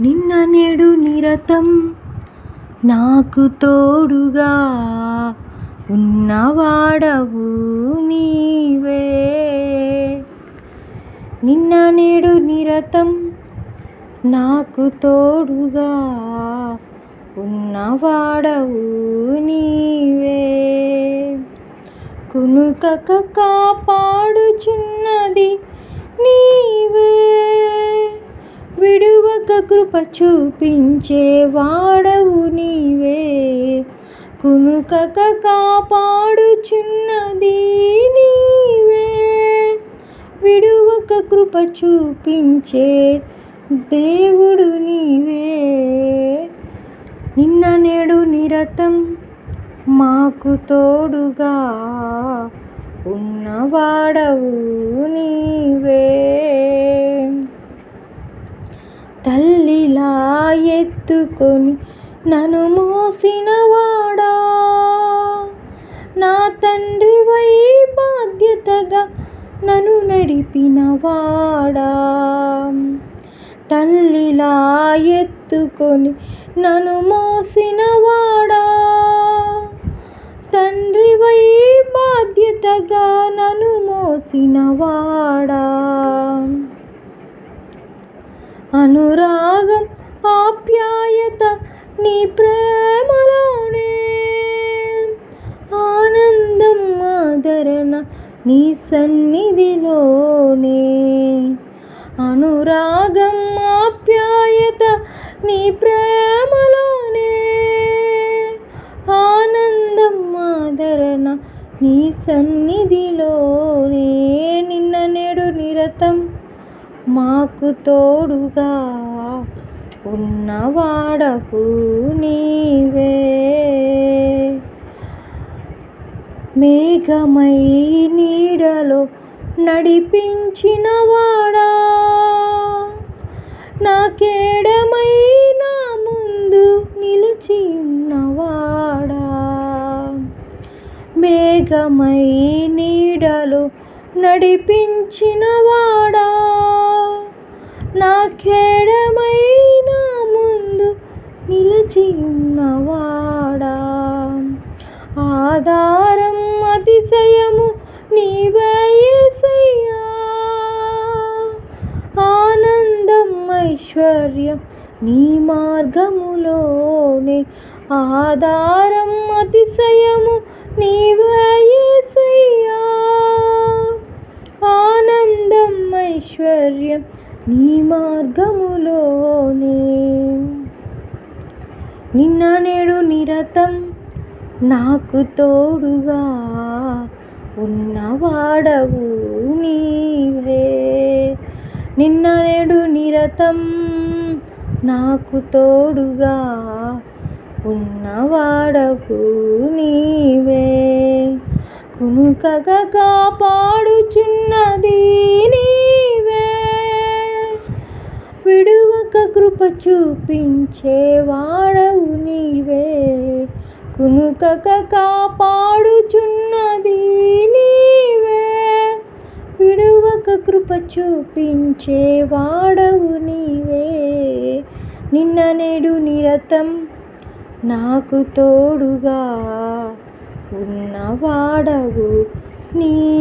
నిన్న నేడు నిరతం. నాకు తోడుగా ఉన్నవాడవు నీవే. నిన్న నేడు నిరతం. నాకు తోడుగా ఉన్నవాడవు నీవే. కునుకక కాపాడుచున్నది నీవే. విడువక కృప చూపించేవాడవు నీవే. కునుకక కాపాడుచున్నది నీవే. విడువక కృప చూపించే దేవుడు నీవే. నిన్న నేడు నిరతం మాకు తోడుగా తల్లిలా ఎత్తుకొని నన్ను మోసినవాడా నా తండ్రివై బాధ్యతగా నన్ను నడిపినవాడా తల్లిలా ఎత్తుకొని నన్ను మోసినవాడా తండ్రివై బాధ్యతగా నన్ను మోసినవాడా అనురాగం ఆప్యాయత నీ ప్రేమలోనే. ఆనందం ఆదరణ నీ సన్నిధిలోనే. అనురాగం ఆప్యాయత నీ ప్రేమలోనే. ఆనందం ఆదరణ నీ సన్నిధిలోనే. నిన్న నేడు నిరతం మాకు తోడుగా ఉన్నవాడవు నీవే. మేఘమై నీడలో నడిపించినవాడా? వాడా నాకేడమై నా ముందు నిలిచి ఉన్నవాడా మేఘమై నీడలో నడిపించినవాడా? నా కేడమై ముందు నిలిచి ఉన్నవాడా? ఆధారం అతిశయము నీవే ఆనందం ఐశ్వర్యం నీ మార్గములోనే. ఆధారం అతిశయము మార్గములోనే. నిన్న నేడు నిరతం నాకు తోడుగా ఉన్నవాడవు నీవే. నిన్న నేడు నిరతం నాకు తోడుగా ఉన్నవాడవు నీవే. కునుకగా కాపాడుచున్నది నీవే. కృప చూపించేవాడవు నీవే. కునుకక కాపాడుచున్నది నీవే. విడువక కృప చూపించేవాడవు నీవే. నిన్న నేడు నిరతం నాకు తోడుగా ఉన్నవాడవు నీ